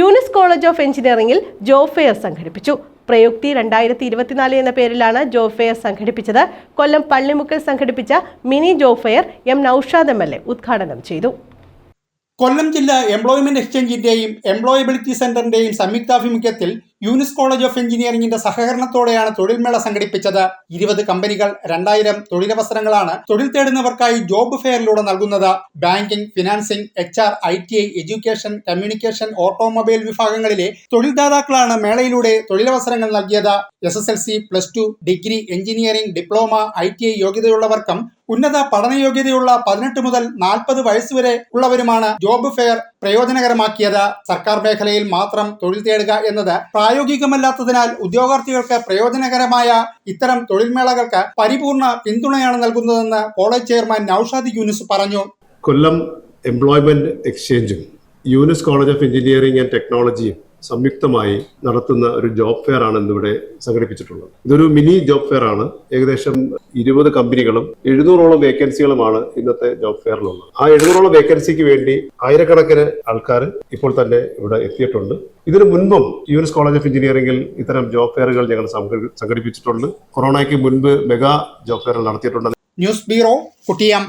Yunus college of എഞ്ചിനീയറിംഗിൽ job fair സംഘടിപ്പിച്ചു. പ്രയുക്തി രണ്ടായിരത്തി ഇരുപത്തിനാല് എന്ന പേരിലാണ് ജോബ് ഫെയർ സംഘടിപ്പിച്ചത്. കൊല്ലം പള്ളിമുക്കൽ സംഘടിപ്പിച്ച mini job fair M Noushad M L A ഉദ്ഘാടനം ചെയ്തു. കൊല്ലം ജില്ല എംപ്ലോയ്മെന്റ് എക്സ്ചേഞ്ചിന്റെയും എംപ്ലോയബിലിറ്റി സെന്ററിന്റെയും സംയുക്താഭിമുഖ്യത്തിൽ യൂനിസ് കോളേജ് ഓഫ് എഞ്ചിനീയറിംഗിന്റെ സഹകരണത്തോടെയാണ് തൊഴിൽമേള സംഘടിപ്പിച്ചത്. ഇരുപത് കമ്പനികൾ രണ്ടായിരം തൊഴിലവസരങ്ങളാണ് തൊഴിൽ തേടുന്നവർക്കായി ജോബ് ഫെയറിലൂടെ നൽകുന്നത്. Banking financing H R I T I education communication automobile വിഭാഗങ്ങളിലെ തൊഴിൽദാതാക്കളാണ് മേളയിലൂടെ തൊഴിലവസരങ്ങൾ നൽകിയത്. S S L C plus two degree engineering diploma I T I യോഗ്യതയുള്ളവർക്കും ഉന്നത പഠന യോഗ്യതയുള്ള പതിനെട്ട് മുതൽ നാൽപ്പത് വയസ്സുവരെ ഉള്ളവരുമാണ് ജോബ് ഫെയർ പ്രയോജനകരമാക്കിയത്. സർക്കാർ മേഖലയിൽ മാത്രം തൊഴിൽ തേടുക എന്നത് പ്രായോഗികമല്ലാത്തതിനാൽ ഉദ്യോഗാർത്ഥികൾക്ക് പ്രയോജനകരമായ ഇത്തരം തൊഴിൽമേളകൾക്ക് പരിപൂർണ പിന്തുണയാണ് നൽകുന്നതെന്ന് കോളേജ് ചെയർമാൻ നൌഷാദ് യൂനിസ് പറഞ്ഞു. Kollam employment എക്സ്ചേഞ്ചും Younus college of engineering and ടെക്നോളജിയും സംയുക്തമായി നടത്തുന്ന ഒരു ജോബ് ഫെയർ ആണ് ഇന്നിവിടെ സംഘടിപ്പിച്ചിട്ടുള്ളത്. ഇതൊരു മിനി ജോബ് ഫെയർ ആണ്. ഏകദേശം ഇരുപത് കമ്പനികളും എഴുന്നൂറോളം വേക്കൻസികളുമാണ് ഇന്നത്തെ ജോബ് ഫെയറിലുള്ളത്. ആ എഴുന്നൂറോളം വേക്കൻസിക്ക് വേണ്ടി ആയിരക്കണക്കിന് ആൾക്കാർ ഇപ്പോൾ തന്നെ ഇവിടെ എത്തിയിട്ടുണ്ട്. ഇതിനു മുൻപും യൂനിസ് കോളേജ് ഓഫ് എഞ്ചിനീയറിംഗിൽ ഇത്തരം ജോബ് ഫെയറുകൾ ഞങ്ങൾ സംഘടി- സംഘടിപ്പിച്ചിട്ടുണ്ട്. കൊറോണയ്ക്ക് മുൻപ് മെഗാ ജോബ് ഫെയറുകൾ നടത്തിയിട്ടുണ്ട്. News bureau കുട്ടിയം.